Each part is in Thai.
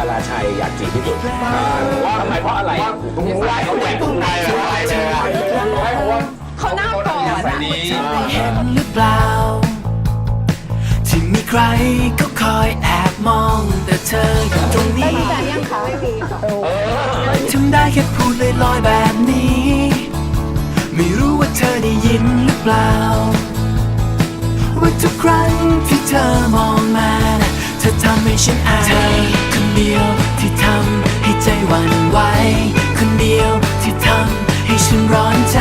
ว่าดาราชัยอยากจีบที่สุดว่าทำไมเพราะอะไรตรงนี้ไหวเขาแหวกตรงไหนเลยไหวเลยไหวเพราะว่าเขาหน้าก่อนอะเห็นหรือเปล่า ที่มีใครก็คอยแอบมองแต่เธออยู่ตรงนี้แต่ยังเขาไม่มีค่ะทำได้แค่พูดลอยๆแบบนี้ ไม่รู้ว่าเธอได้ยินหรือเปล่า ว่าทุกครั้งที่เธอมองมานะเธอทำให้ฉันอา ห้ใจหวั่นไหวคนเดียวที่ทำให้ฉันร้อนใจ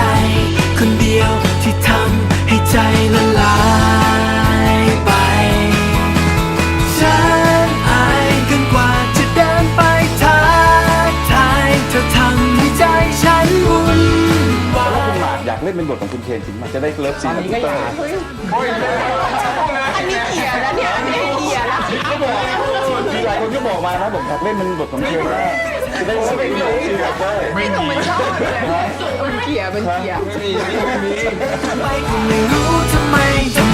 คนเดียวที่ทำให้ใจละลายไป ฉันอายเกันกว่าจะเดินไปทักทายเธอทำให้ใจฉันวุ่นวาแล้วคุณยหมากอยากเล่นเป็นบทของคุณเคนจริงไหมจะได้เลิฟซีนกับคุณเตอร์ อันนี้เกียน คนก็บอกมานะผมอยากเล่นมันบทของเคนมากจะได้เลิฟซีนกับเตอร์ไม่ถูกมันชอบเลยมันเกียร์มันเกียร์ทำไมก็ไม่มี ทำไมทำไมต้องอ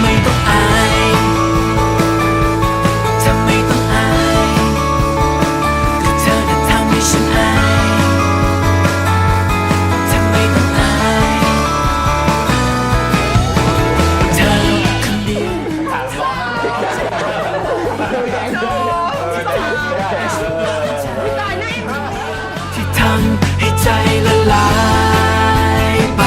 ที่ทำให้ใจละลายไป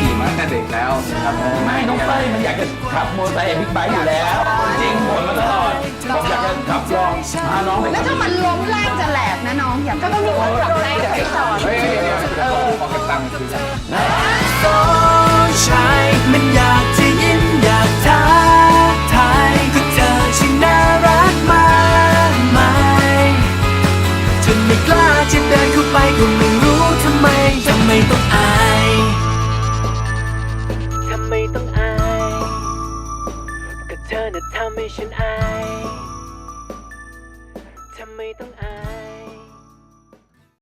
ขี่มาตั้งแต่เด็กแล้วนะครับไม่น้องเต้ยมันอยากจะขับมอเตอร์ไซค์บิ๊กไบค์อยู่แล้ว จริงบ่นมาตลอดผมอยากจะขับลองพาน้องไปแล้วถ้ามันล้มแรงจะแหลกนะน้อง อย่าก็ต้องมีคนปรับแรงไปสอน เฮ้ยเดี๋ยวเดี๋ยวขอเก็บตังค์คือโน่ะทำให้ฉันอายทำไมต้องอาย